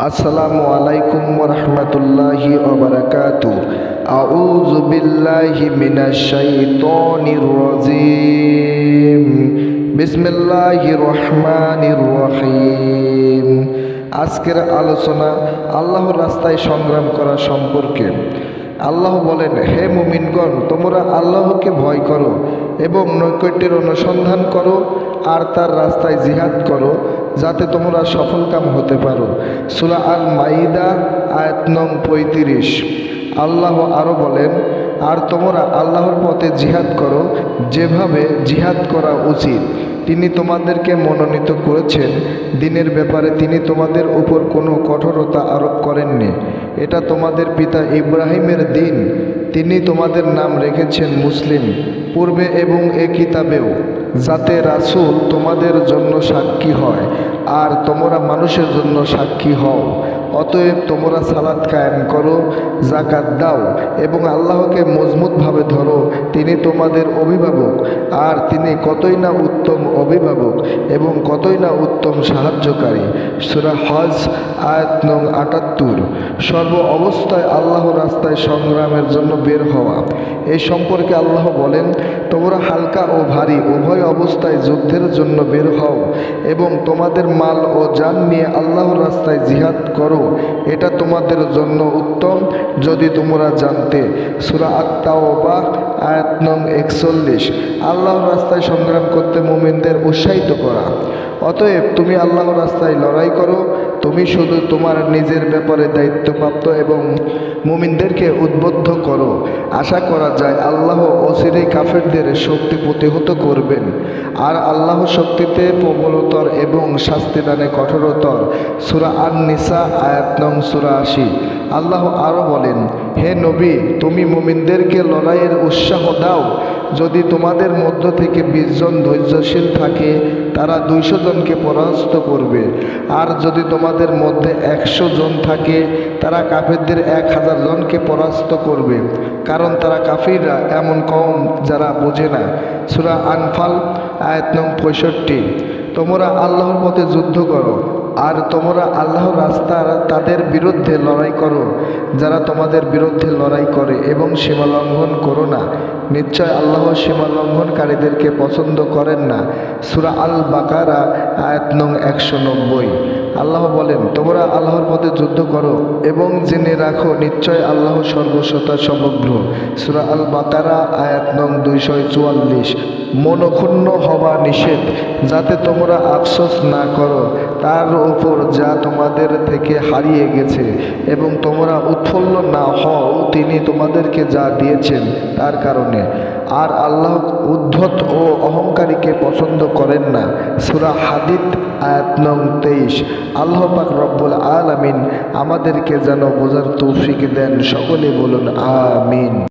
আসসালামু আলাইকুম রহমতুল্লাহি ওবরাকাত আউযু বিল্লাহি মিনাশ শাইতানির রাজিম। বিসমিল্লাহির রহমানির রহিম। আজকের আলোচনা আল্লাহর রাস্তায় সংগ্রাম করা সম্পর্কে। আল্লাহ বলেন, হে মুমিনগণ, তোমরা আল্লাহকে ভয় করো এবং নৈকট্যের অনুসন্ধান করো আর তার রাস্তায় জিহাদ করো যাতে তোমরা সফলকাম হতে পারো। সুরা আল মাইদা আয়াত নং পঁয়ত্রিশ। আল্লাহ আরও বলেন আর তোমরা আল্লাহর পথে জিহাদ করো, যেভাবে জিহাদ করা উচিত। তিনি তোমাদেরকে মনোনীত করেছেন। দিনের ব্যাপারে তিনি তোমাদের উপর কোনো কঠোরতা আরোপ করেননি। এটা তোমাদের পিতা ইব্রাহিমের দিন। তিনি তোমাদের নাম রেখেছেন মুসলিম, পূর্বে এবং এ কিতাবেও, যাতে রাসূল তোমাদের জন্য সাক্ষী হয়, আর তোমরা মানুষের জন্য সাক্ষী হও। অতএব তোমরা সালাদ কায়েম করো জাকাত দাও এবং আল্লাহকে মজবুতভাবে ধরো। তিনি তোমাদের অভিভাবক, আর তিনি কতই না উত্তম অভিভাবক এবং কতই না উত্তম সাহায্যকারী। সুরা হজ, আয়াত নং আটাত্তর। সর্ব অবস্থায় আল্লাহ রাস্তায় সংগ্রামের জন্য বের হওয়া। এই সম্পর্কে আল্লাহ বলেন, তোমরা হালকা ও ভারী, উভয় অবস্থায় যুদ্ধের জন্য বের হও এবং তোমাদের মাল ও যান নিয়ে আল্লাহর রাস্তায় জিহাদ করো। এটা তোমাদের জন্য উত্তম। যদি তোমরা জানতে, সুরা আত্মাওবা আয়াত নং একচল্লিশ, আল্লাহর রাস্তায় সংগ্রাম করতে মোমিনদের উৎসাহিত করা। অতএব তুমি আল্লাহর রাস্তায় লড়াই করো তুমি শুধু তোমার নিজের ব্যাপারে দায়িত্বপ্রাপ্ত এবং মুমিনদেরকে উদ্বুদ্ধ করো। আশা করা যায় আল্লাহ অচিরেই কাফেরদের শক্তি প্রতিহত করবেন। আর আল্লাহ শক্তিতে প্রবলতর এবং শাস্তিদানে কঠোরতর। সুরা আন নিসা আয়াত নং সুরা আশি। আল্লাহ আরও বলেন, হে নবী, তুমি মুমিনদেরকে লড়াইয়ের উৎসাহ দাও। যদি তোমাদের মধ্য থেকে বিশ জন ধৈর্যশীল থাকে, তারা দুইশো জনকে পরাস্ত করবে। আর যদি তোমাদের মধ্যে একশো জন থাকে, তারা কাফেরদের এক হাজার জনকে পরাস্ত করবে। কারণ তারা কাফিররা এমন কম যারা বোঝে না। সুরা আনফাল, আয়াত নং পঁয়ষট্টি। তোমরা আল্লাহর পথে যুদ্ধ করো। আর তোমরা আল্লাহর রাস্তার তাদের বিরুদ্ধে লড়াই করো, যারা তোমাদের বিরুদ্ধে লড়াই করে এবং সীমা লঙ্ঘন করো না। নিশ্চয় আল্লাহ সীমা লঙ্ঘনকারীদেরকে পছন্দ করেন না। সুরা আল বাকারা আয়াত নং একশো নব্বই। আল্লাহ বলেন, তোমরা আল্লাহর পথে যুদ্ধ করো এবং জেনে রাখো, নিশ্চয় আল্লাহ সর্বস্বতা সমগ্র। সুরা আল বাকারা আয়াত নং দুইশো চুয়াল্লিশ। মনক্ষুণ্ণ হওয়া নিষেধ, যাতে তোমরা আফসোস না করো, তার ওপর যা তোমাদের থেকে হারিয়ে গেছে এবং তোমরা উৎফুল্ল না হও, তিনি তোমাদেরকে যা দিয়েছেন তার কারণে। আর আল্লাহ উদ্ধত ও অহংকারীকে পছন্দ করেন না। সুরা হাদিদ আয়াত নং তেইশ। আল্লাহ পাক রব্বুল আলামিন আমাদেরকে যেন বোঝার তৌফিক দেন। সকলে বলুন, আমিন।